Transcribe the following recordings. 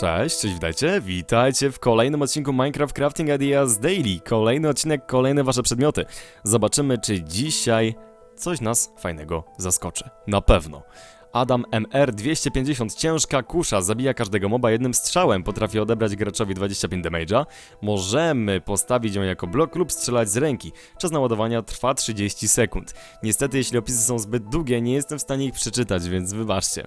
Cześć, cześć, witajcie, witajcie w kolejnym odcinku Minecraft Crafting Ideas Daily. Kolejny odcinek, kolejne wasze przedmioty. Zobaczymy, czy dzisiaj coś nas fajnego zaskoczy. Na pewno. Adam MR 250 ciężka kusza zabija każdego moba jednym strzałem, potrafi odebrać graczowi 25 damage'a. Możemy postawić ją jako blok lub strzelać z ręki. Czas naładowania trwa 30 sekund. Niestety, jeśli opisy są zbyt długie, nie jestem w stanie ich przeczytać, więc wybaczcie.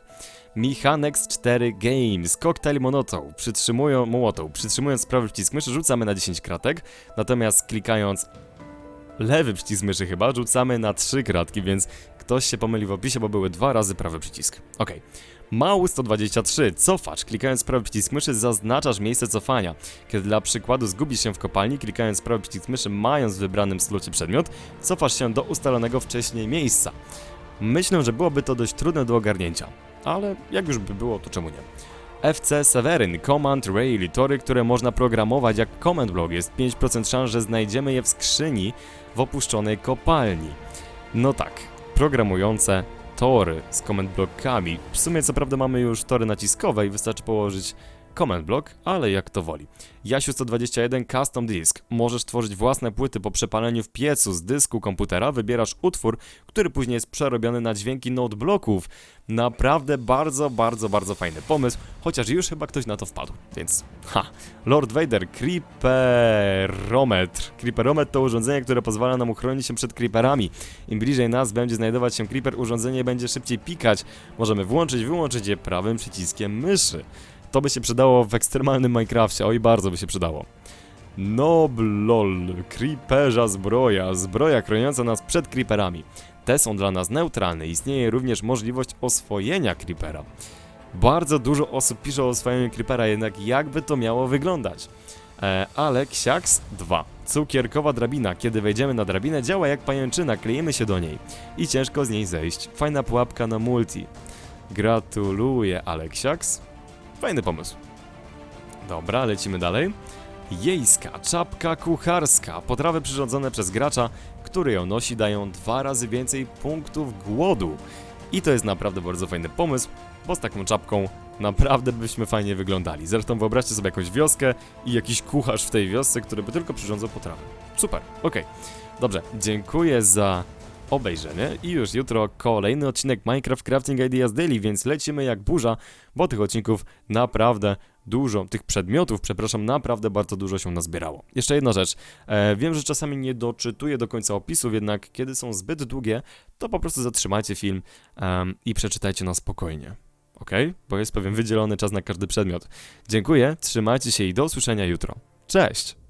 Michanex 4 Games, Cocktail Monotoł, przytrzymują, Mołotoł, przytrzymując prawy przycisk myszy rzucamy na 10 kratek, natomiast klikając lewy przycisk myszy chyba rzucamy na 3 kratki, więc ktoś się pomylił w opisie, bo były dwa razy prawy przycisk. Ok. Mał 123, cofacz, klikając prawy przycisk myszy zaznaczasz miejsce cofania. Kiedy dla przykładu zgubisz się w kopalni, klikając prawy przycisk myszy mając w wybranym slocie przedmiot, cofasz się do ustalonego wcześniej miejsca. Myślę, że byłoby to dość trudne do ogarnięcia, ale jak już by było, to czemu nie? FC Seweryn, Command Rail, tory, które można programować jak command block. Jest 5% szans, że znajdziemy je w skrzyni w opuszczonej kopalni. No tak, programujące tory z command blockami. W sumie co prawda mamy już tory naciskowe i wystarczy położyć command block, ale jak to woli. Jasiu 121 Custom Disk. Możesz tworzyć własne płyty po przepaleniu w piecu z dysku komputera, wybierasz utwór, który później jest przerobiony na dźwięki notebloków. Naprawdę bardzo, bardzo, bardzo fajny pomysł, chociaż już chyba ktoś na to wpadł, więc ha. Lord Vader Creeperometr. Creeperometr to urządzenie, które pozwala nam uchronić się przed creeperami. Im bliżej nas będzie znajdować się creeper, urządzenie będzie szybciej pikać. Możemy włączyć, wyłączyć je prawym przyciskiem myszy. To by się przydało w ekstremalnym Minecrafcie, oj bardzo by się przydało. Noblol, creeperza zbroja, zbroja chroniąca nas przed creeperami. Te są dla nas neutralne, istnieje również możliwość oswojenia creepera. Bardzo dużo osób pisze o oswojeniu creepera, jednak jakby to miało wyglądać? E, ale Ksiaks 2. Cukierkowa drabina. Kiedy wejdziemy na drabinę, działa jak pajęczyna, klejemy się do niej i ciężko z niej zejść. Fajna pułapka na multi. Gratuluję, Aleksiaks. Fajny pomysł. Dobra, lecimy dalej. Jejska, czapka kucharska. Potrawy przyrządzone przez gracza, który ją nosi, dają dwa razy więcej punktów głodu. I to jest naprawdę bardzo fajny pomysł, bo z taką czapką naprawdę byśmy fajnie wyglądali. Zresztą wyobraźcie sobie jakąś wioskę i jakiś kucharz w tej wiosce, który by tylko przyrządzał potrawy. Super, okej. Dobrze, dziękuję za obejrzenie i już jutro kolejny odcinek Minecraft Crafting Ideas Daily, więc lecimy jak burza, bo tych odcinków naprawdę dużo, tych przedmiotów, przepraszam, naprawdę bardzo dużo się nazbierało. Jeszcze jedna rzecz, e, wiem, że czasami nie doczytuję do końca opisów, jednak kiedy są zbyt długie, to po prostu zatrzymajcie film i przeczytajcie na spokojnie. Ok? Bo jest pewien wydzielony czas na każdy przedmiot. Dziękuję, trzymajcie się i do usłyszenia jutro. Cześć!